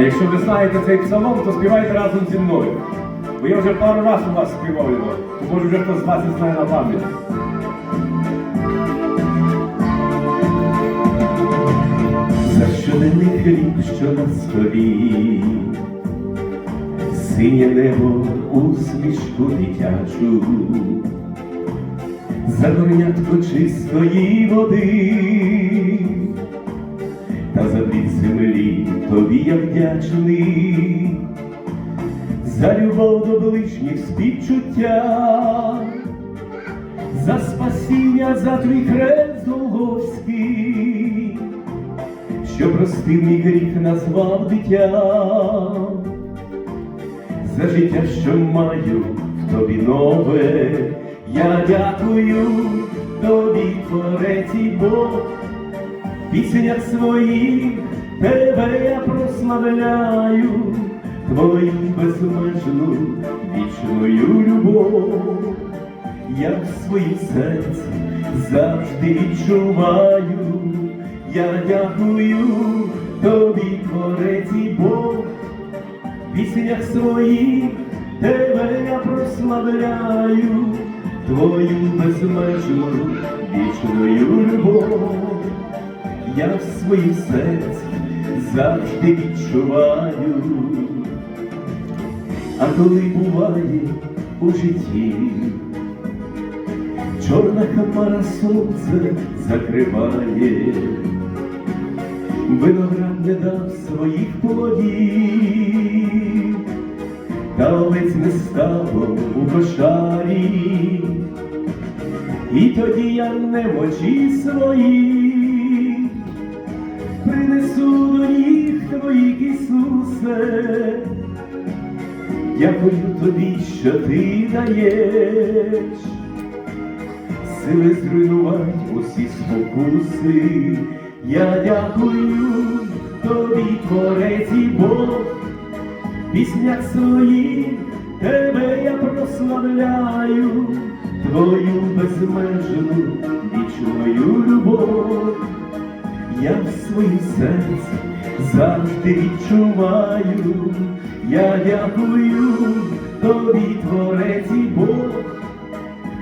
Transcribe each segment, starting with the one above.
А якщо ви знаєте цей псалом, то співайте разом зі мною. Бо я вже пару разів у вас співав його, то може вже хтось з вас і знає на пам'ять. За щоденний хліб, що на столі, синє небо усмішку дитячу, за горнятко чистої води, та за плід землі тобі я вдячний, за любов до ближніх співчуття, за спасіння, за твій хрест Голгофський, що простив мій гріх назвав дитям, за життя, що маю в тобі нове, я дякую тобі, Творець і Бог, піснях своїх тебе я прославляю, твою безмежну вічною любов, я в своїм серці завжди відчуваю, я дякую тобі, Творець і Бог, піснях своїх тебе я прославляю, твою безмежну вічною любов, я в своїм серці завжди відчуваю. А коли буває у житті, чорна хмара сонце закриває, виноград не дав своїх плодів, та овець не стало у кошарі, і тоді я немочі свої Ісусе. Дякую тобі, що ти даєш сили зруйнувати усі спокуси. Я дякую тобі, Творець і Бог, в піснях своїх тебе я прославляю, твою безмежну вічною любов. Я в своїм серці завжди відчуваю, я дякую тобі, Творець і Бог,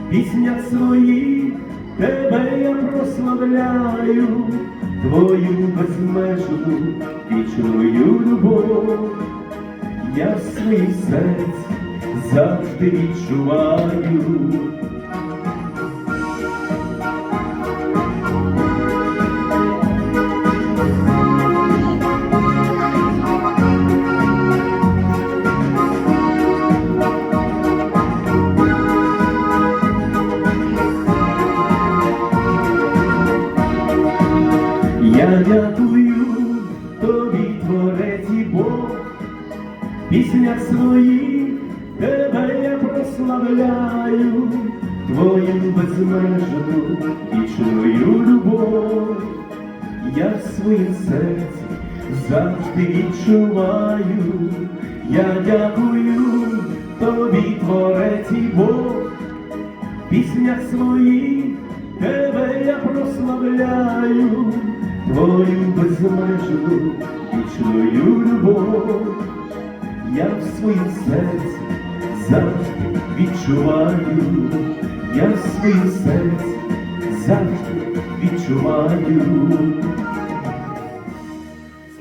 в піснях своїх тебе я прославляю, твою безмежну вічною любов. Я в своїм серці завжди відчуваю. Творець і Бог, в піснях своїх тебе я прославляю, твою безмежну вічною любов. Я в своїм серці завжди відчуваю, я дякую тобі, Творець і Бог, в піснях своїх тебе я прославляю, твою безмежну вічною любов. Я в своїм серці завжди відчуваю, я в своїм серці завжди відчуваю.